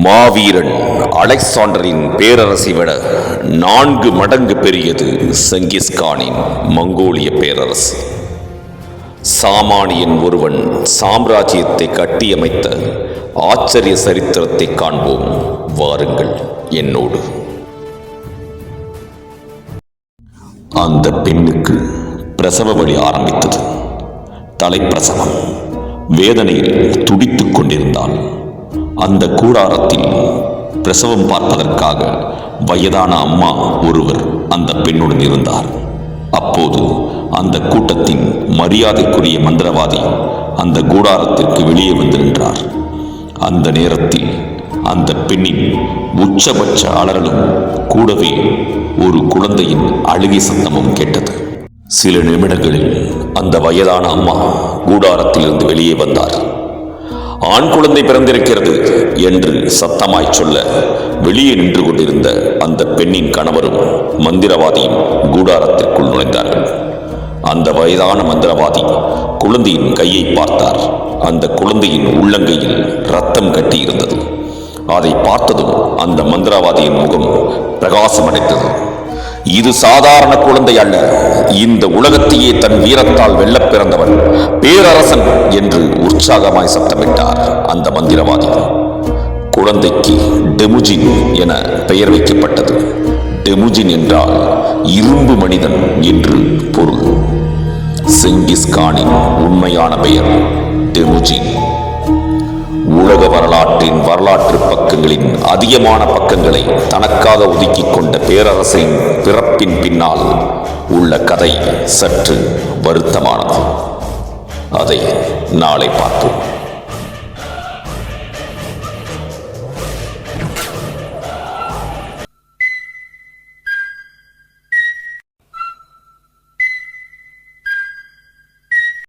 மாவீரன் அலெக்சாண்டரின் பேரரசை விட நான்கு மடங்கு பெரியது செங்கிஸ்கானின் மங்கோலிய பேரரசு. சாமானியன் ஒருவன் சாம்ராஜ்யத்தை கட்டியமைத்த ஆச்சரிய சரித்திரத்தை காண்போம். வாருங்கள் என்னோடு. அந்த பெண்ணுக்கு பிரசவ வழி ஆரம்பித்தது. தலைப்பிரசவம். வேதனையில் துடித்துக் கொண்டிருந்தாள் அந்த கூடாரத்தில் பிரசவம் பார்ப்பதற்காக வயதான அம்மா ஒருவர் அந்த பெண்ணுடன் இருந்தார். அப்போது அந்த கூட்டத்தின் மரியாதைக்குரிய மந்திரவாதி அந்த கூடாரத்திற்கு வெளியே வந்து நின்றார். அந்த நேரத்தில் அந்த பெண்ணின் உச்சபட்ச அலறலும் கூடவே ஒரு குழந்தையின் அழுகை சத்தமும் கேட்டது. சில நிமிடங்களில் அந்த வயதான அம்மா கூடாரத்திலிருந்து வெளியே வந்தார். ஆண் குழந்தை பிறந்திருக்கிறது என்று சத்தமாய் சொல்ல வெளியே நின்று கொண்டிருந்த அந்த பெண்ணின் கணவரும் மந்திரவாதியும் கூடாரத்திற்குள் நுழைந்தார்கள். அந்த வயதான மந்திரவாதி குழந்தையின் கையை பார்த்தார். அந்த குழந்தையின் உள்ளங்கையில் ரத்தம் கட்டியிருந்தது. அதை பார்த்ததும் அந்த மந்திரவாதியின் முகம் பிரகாசமடைந்தது. இது சாதாரண குழந்தை அல்ல. இந்த உலகத்தையே தன் வீரத்தால் வெல்லப் பிறந்தவன் பேரரசன் என்று உற்சாகமாய் சத்தமிட்டார் அந்த மந்திரவாதி. குழந்தைக்கு டெமுஜின் என பெயர் வைக்கப்பட்டது. டெமுஜின் என்றால் இரும்பு மனிதன் என்று பொருள். செங்கிஸ்கானின் உண்மையான பெயர் டெமுஜின். உலக வரலாற்றின் வரலாற்று பக்கங்களின் அதிகமான பக்கங்களை தனக்காக ஒதுக்கிக் கொண்ட பேரரசின் பிறப்பின் பின்னால் உள்ள கதை சற்று வருத்தமானது. அதை நாளை பார்ப்போம்.